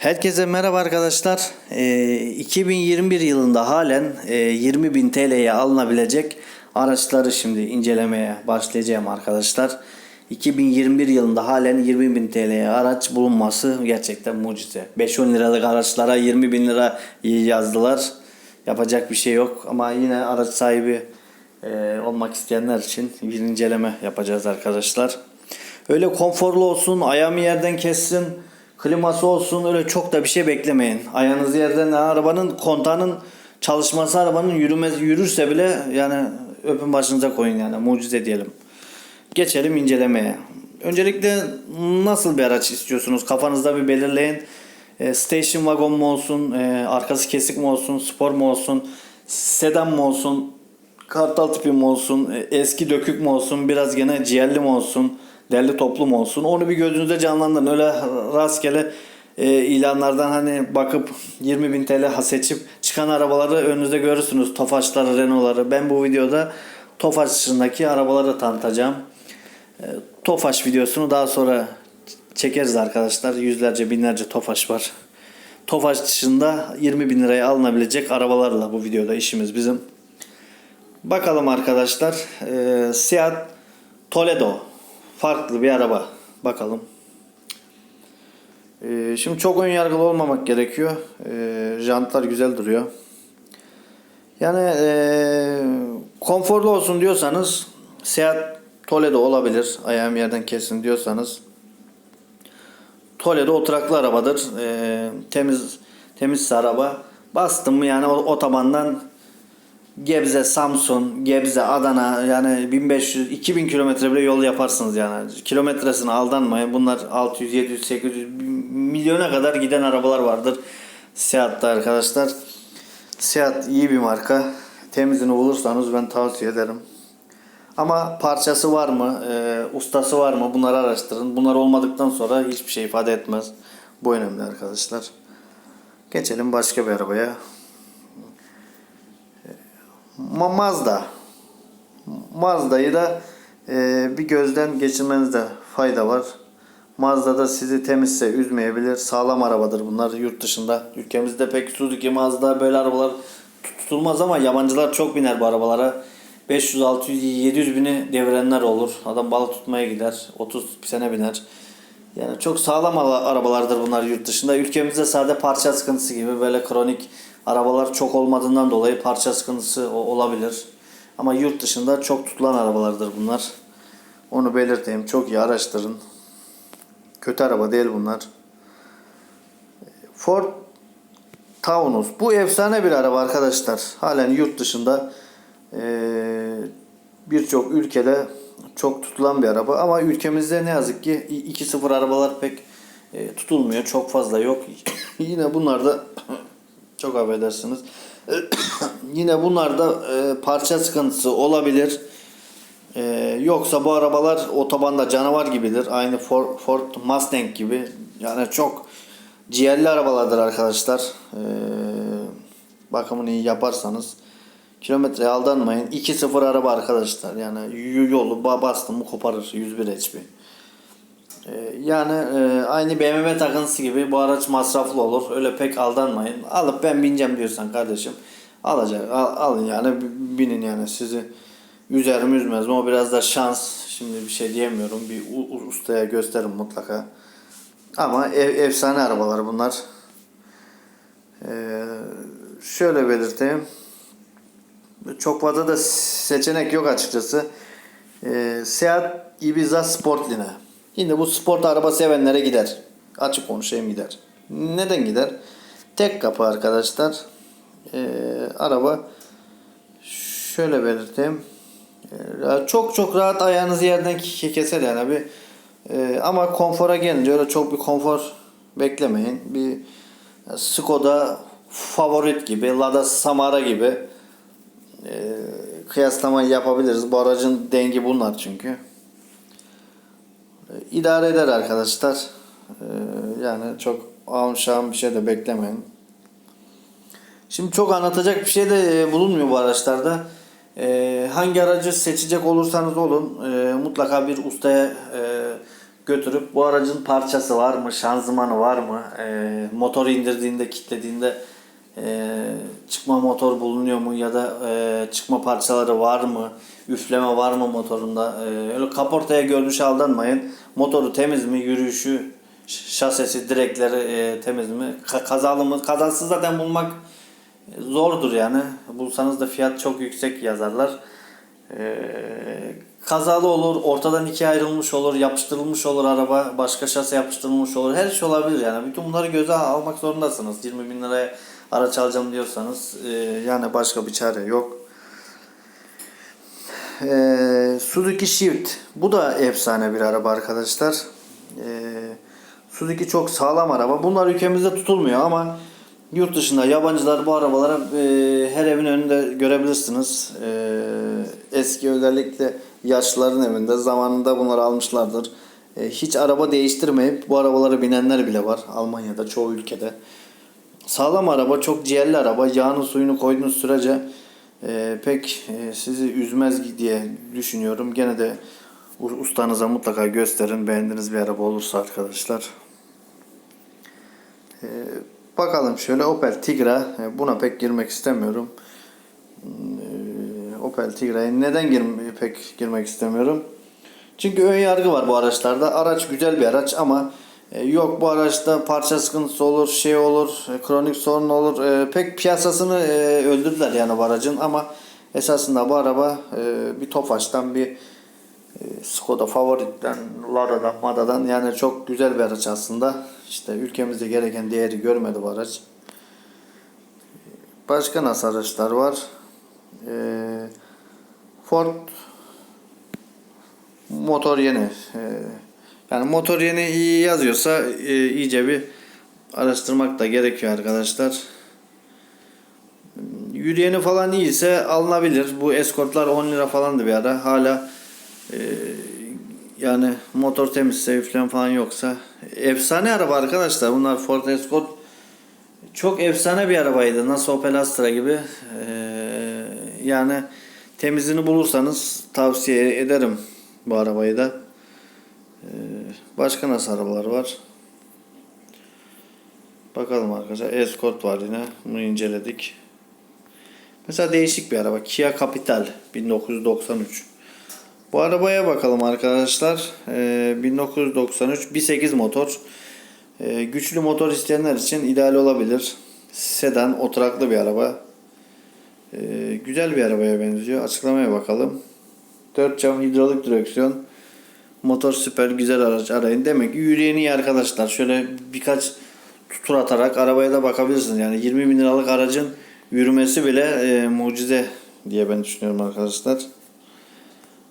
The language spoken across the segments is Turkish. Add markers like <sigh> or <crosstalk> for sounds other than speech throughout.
Herkese merhaba arkadaşlar. Ee, 2021 yılında halen e, 20 bin TL'ye alınabilecek araçları şimdi incelemeye başlayacağım arkadaşlar. 2021 yılında halen 20 bin TL'ye araç bulunması gerçekten mucize. 5-10 liralık araçlara 20 bin lira yazdılar. Yapacak bir şey yok ama yine araç sahibi e, olmak isteyenler için bir inceleme yapacağız arkadaşlar. Öyle konforlu olsun, ayağımı yerden kessin, kliması olsun öyle çok da bir şey beklemeyin. Ayağınızı yerden arabanın kontağının çalışması arabanın yürümez yürürse bile yani öpün başınıza koyun yani mucize diyelim. Geçelim incelemeye. Öncelikle nasıl bir araç istiyorsunuz? Kafanızda bir belirleyin. E, station wagon mu olsun, e, arkası kesik mi olsun, spor mu olsun, sedan mı olsun, kartal tipi mi olsun, e, eski dökük mü olsun, biraz gene ciğerli mi olsun, derli toplu mu olsun? Onu bir gözünüzde canlandırın. Öyle rastgele e, ilanlardan hani bakıp 20 bin TL ha seçip çıkan arabaları önünüzde görürsünüz. Tofaşları, Renault'ları. Ben bu videoda Tofaş dışındaki arabaları tanıtacağım. E, Tofaş videosunu daha sonra çekeriz arkadaşlar. Yüzlerce binlerce Tofaş var. Tofaş dışında 20 bin liraya alınabilecek arabalarla bu videoda işimiz bizim. Bakalım arkadaşlar. E, Seat Toledo. Farklı bir araba. Bakalım. E, şimdi çok ön yargılı olmamak gerekiyor. E, jantlar güzel duruyor. Yani e, konforlu olsun diyorsanız Seat Toledo olabilir. Ayağım yerden kesin diyorsanız. Toledo oturaklı arabadır. E, temiz temiz araba. Bastım mı yani o- otobandan Gebze, Samsun, Gebze, Adana yani 1500 2000 kilometre bile yol yaparsınız yani. Kilometresine aldanmayın. Bunlar 600, 700, 800 milyona kadar giden arabalar vardır. Seat'ta arkadaşlar. Seat iyi bir marka. Temizini bulursanız ben tavsiye ederim. Ama parçası var mı, e, ustası var mı bunları araştırın. Bunlar olmadıktan sonra hiçbir şey ifade etmez. Bu önemli arkadaşlar. Geçelim başka bir arabaya. Ma- Mazda. Mazda'yı da e, bir gözden geçirmenizde fayda var. Mazda'da sizi temizse üzmeyebilir. Sağlam arabadır bunlar yurt dışında. Ülkemizde pek Suzuki, Mazda böyle arabalar tut- tutulmaz ama yabancılar çok biner bu arabalara. 500, 600, 700 bini devirenler olur. Adam balık tutmaya gider. 30 sene biner. Yani çok sağlam ala- arabalardır bunlar yurt dışında. Ülkemizde sade parça sıkıntısı gibi böyle kronik arabalar çok olmadığından dolayı parça sıkıntısı olabilir. Ama yurt dışında çok tutulan arabalardır bunlar. Onu belirteyim. Çok iyi araştırın. Kötü araba değil bunlar. Ford Taunus. Bu efsane bir araba arkadaşlar. Halen yurt dışında birçok ülkede çok tutulan bir araba. Ama ülkemizde ne yazık ki 2.0 arabalar pek e, tutulmuyor. Çok fazla yok. <coughs> Yine bunlar da <coughs> çok affedersiniz. <coughs> Yine bunlarda e, parça sıkıntısı olabilir. E, yoksa bu arabalar otobanda canavar gibidir. Aynı Ford, Ford Mustang gibi. Yani çok ciğerli arabalardır arkadaşlar. E, bakımını iyi yaparsanız kilometreye aldanmayın. 2.0 araba arkadaşlar. Yani yolu ba- bastım mı koparır 101 HP. Ee, Yani e, aynı BMW takıntısı gibi bu araç masraflı olur. Öyle pek aldanmayın. Alıp ben bineceğim diyorsan kardeşim alacak al, alın yani binin yani sizi üzer mi üzmez mi o biraz da şans. Şimdi bir şey diyemiyorum. Bir ustaya gösterin mutlaka. Ama ev, efsane arabalar bunlar. Ee, şöyle belirteyim. Çok fazla da seçenek yok açıkçası. Ee, Seat Ibiza Sportline. Yine bu sport araba sevenlere gider. Açık konuşayım gider. Neden gider? Tek kapı arkadaşlar. Ee, araba şöyle belirteyim. Ee, çok çok rahat ayağınızı yerden ke- keser yani bir ee, ama konfora gelince öyle çok bir konfor beklemeyin. Bir Skoda Favorit gibi, Lada Samara gibi e, kıyaslama yapabiliriz. Bu aracın dengi bunlar çünkü. E, idare eder arkadaşlar. E, yani çok ağım bir şey de beklemeyin. Şimdi çok anlatacak bir şey de e, bulunmuyor bu araçlarda. Hangi aracı seçecek olursanız olun e, mutlaka bir ustaya e, götürüp bu aracın parçası var mı, şanzımanı var mı, motoru indirdiğinde, kilitlediğinde e, çıkma motor bulunuyor mu ya da e, çıkma parçaları var mı, üfleme var mı motorunda. E, öyle kaportaya görünüşe aldanmayın. Motoru temiz mi, yürüyüşü, şasesi, direkleri e, temiz mi, Ka- kazalı mı, kazasız zaten bulmak zordur yani. Bulsanız da fiyat çok yüksek yazarlar. Ee, kazalı olur, ortadan ikiye ayrılmış olur, yapıştırılmış olur araba, başka şase yapıştırılmış olur. Her şey olabilir yani. Bütün bunları göze almak zorundasınız. 20 bin liraya araç alacağım diyorsanız e, yani başka bir çare yok. Ee, Suzuki Shift. Bu da efsane bir araba arkadaşlar. Ee, Suzuki çok sağlam araba. Bunlar ülkemizde tutulmuyor ama yurt dışında yabancılar bu arabaları e, her evin önünde görebilirsiniz. Ee, eski özellikle yaşlıların evinde zamanında bunları almışlardır. Ee, hiç araba değiştirmeyip bu arabalara binenler bile var Almanya'da çoğu ülkede. Sağlam araba, çok ciğerli araba. Yağını suyunu koyduğunuz sürece e, pek e, sizi üzmez diye düşünüyorum. Gene de ustanıza mutlaka gösterin. Beğendiğiniz bir araba olursa arkadaşlar. E, bakalım şöyle Opel Tigra. E, buna pek girmek istemiyorum. E, Opel Tigra'ya neden girm- pek girmek istemiyorum? Çünkü ön yargı var bu araçlarda. Araç güzel bir araç ama e, yok bu araçta parça sıkıntısı olur, şey olur, e, kronik sorun olur. E, pek piyasasını e, öldürdüler yani bu aracın ama esasında bu araba e, bir Tofaş'tan bir e, Skoda Favorit'ten, Lada'dan, Mada'dan yani çok güzel bir araç aslında. İşte ülkemizde gereken değeri görmedi bu araç. Başka nasıl araçlar var? E, Ford motor yeni. Ee, yani motor yeni iyi yazıyorsa e, iyice bir araştırmak da gerekiyor arkadaşlar. Yürüyeni falan iyiyse alınabilir. Bu eskortlar 10 lira falandı bir ara. Hala e, yani motor temizse üflem falan yoksa efsane araba arkadaşlar. Bunlar Ford Escort çok efsane bir arabaydı. Nasıl Opel Astra gibi. Ee, yani temizini bulursanız tavsiye ederim bu arabayı da. Başka nasıl arabalar var? Bakalım arkadaşlar. Escort var yine. Bunu inceledik. Mesela değişik bir araba. Kia Capital 1993. Bu arabaya bakalım arkadaşlar. Ee, 1993 1.8 motor. Ee, güçlü motor isteyenler için ideal olabilir. Sedan, oturaklı bir araba. Ee, güzel bir arabaya benziyor. Açıklamaya bakalım. 4 cam hidrolik direksiyon. Motor süper güzel araç arayın. Demek ki yürüyen iyi arkadaşlar. Şöyle birkaç tur atarak arabaya da bakabilirsiniz. Yani 20 bin liralık aracın yürümesi bile e, mucize diye ben düşünüyorum arkadaşlar.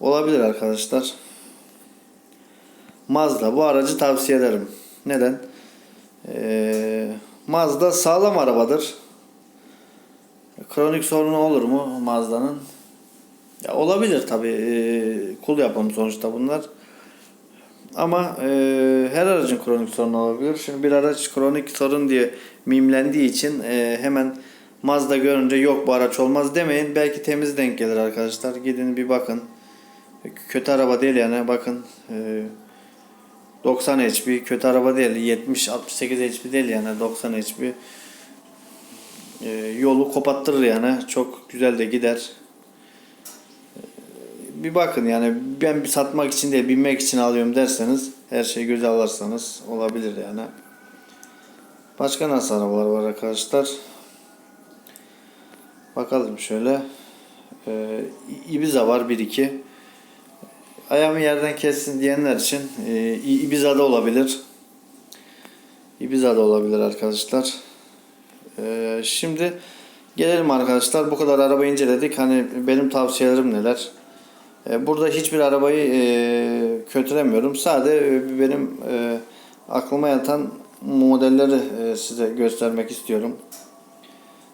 Olabilir arkadaşlar. Mazda bu aracı tavsiye ederim. Neden? Ee, Mazda sağlam arabadır. Kronik sorunu olur mu Mazda'nın? Ya olabilir tabi. kul yapım sonuçta bunlar. Ama e, her aracın kronik sorunu olabilir. Şimdi bir araç kronik sorun diye mimlendiği için e, hemen Mazda görünce yok bu araç olmaz demeyin. Belki temiz denk gelir arkadaşlar. Gidin bir bakın. Kötü araba değil yani bakın. E, 90 HP kötü araba değil. 70 68 HP değil yani 90 HP. E, yolu kopattırır yani. Çok güzel de gider. Bir bakın yani ben bir satmak için değil binmek için alıyorum derseniz her şeyi göze alırsanız olabilir yani. Başka nasıl arabalar var arkadaşlar? Bakalım şöyle. Ee, Ibiza var 1-2. Ayağımı yerden kessin diyenler için e, Ibiza'da olabilir. Ibiza'da olabilir arkadaşlar. Ee, şimdi gelelim arkadaşlar. Bu kadar araba inceledik. Hani benim tavsiyelerim neler? Ee, burada hiçbir arabayı e, kötülemiyorum. Sadece benim e, aklıma yatan modelleri e, size göstermek istiyorum.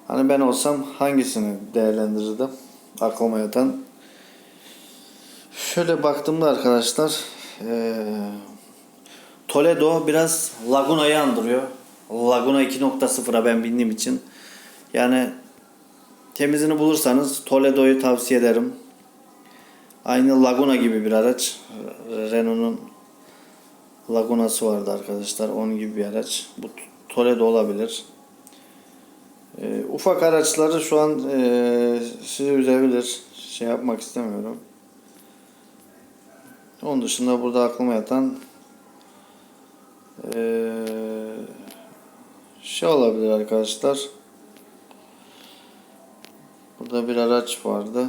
Hani ben olsam hangisini değerlendirirdim? Aklıma yatan. Şöyle baktığımda arkadaşlar e, Toledo biraz Laguna'yı andırıyor. Laguna 2.0'a ben bindiğim için. Yani temizini bulursanız Toledo'yu tavsiye ederim. Aynı Laguna gibi bir araç. Renault'un Lagunası vardı arkadaşlar. Onun gibi bir araç. Bu Toledo olabilir. Ee, ufak araçları şu an e, sizi üzebilir. Şey yapmak istemiyorum. Onun dışında burada aklıma yatan e, şey olabilir arkadaşlar. Burada bir araç vardı.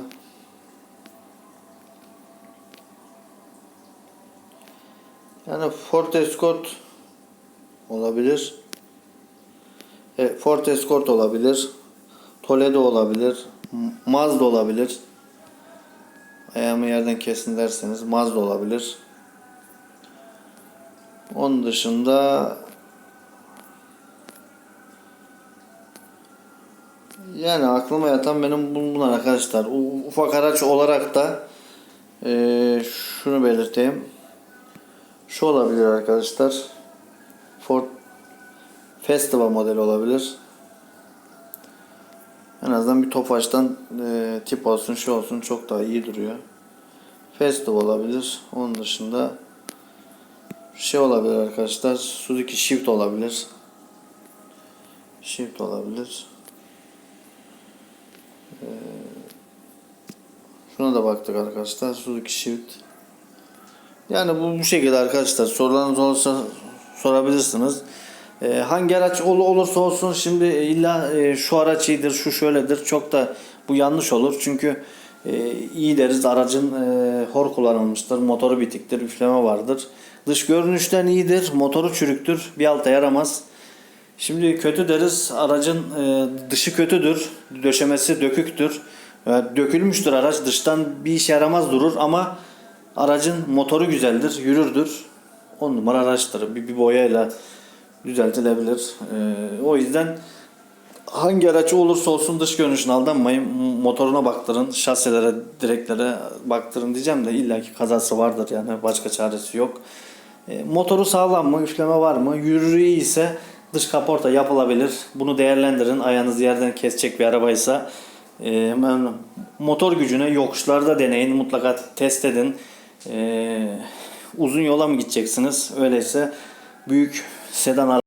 Yani Ford Escort olabilir. E, Ford Escort olabilir. Toledo olabilir. Mazda olabilir. Ayağımı yerden kesin derseniz Mazda olabilir. Onun dışında yani aklıma yatan benim bun- bunlar arkadaşlar. Ufak araç olarak da e, şunu belirteyim. Şu olabilir arkadaşlar. Ford Festival modeli olabilir. En azından bir Tofaş'tan e, tip olsun, şu olsun çok daha iyi duruyor. Festival olabilir. Onun dışında şey olabilir arkadaşlar. Suzuki Shift olabilir. Shift olabilir. Ee, şuna da baktık arkadaşlar. Suzuki Shift. Yani bu bu şekilde arkadaşlar. Sorularınız olursa sorabilirsiniz. Ee, hangi araç ol, olursa olsun şimdi illa e, şu araç iyidir, şu şöyledir. Çok da bu yanlış olur. Çünkü e, iyi deriz aracın e, hor kullanılmıştır. Motoru bitiktir, üfleme vardır. Dış görünüşten iyidir, motoru çürüktür. Bir alta yaramaz. Şimdi kötü deriz aracın e, dışı kötüdür. Döşemesi döküktür. E, dökülmüştür araç. Dıştan bir işe yaramaz durur ama aracın motoru güzeldir, yürürdür. 10 numara araçtır. Bir, bir boyayla düzeltilebilir. E, o yüzden hangi araç olursa olsun dış görünüşüne aldanmayın. Motoruna baktırın, şaselere, direklere baktırın diyeceğim de illaki kazası vardır yani başka çaresi yok. E, motoru sağlam mı, üfleme var mı, yürürü iyi ise dış kaporta yapılabilir. Bunu değerlendirin. Ayağınızı yerden kesecek bir arabaysa e, motor gücüne yokuşlarda deneyin. Mutlaka test edin. E, uzun yola mı gideceksiniz? Öyleyse büyük sedan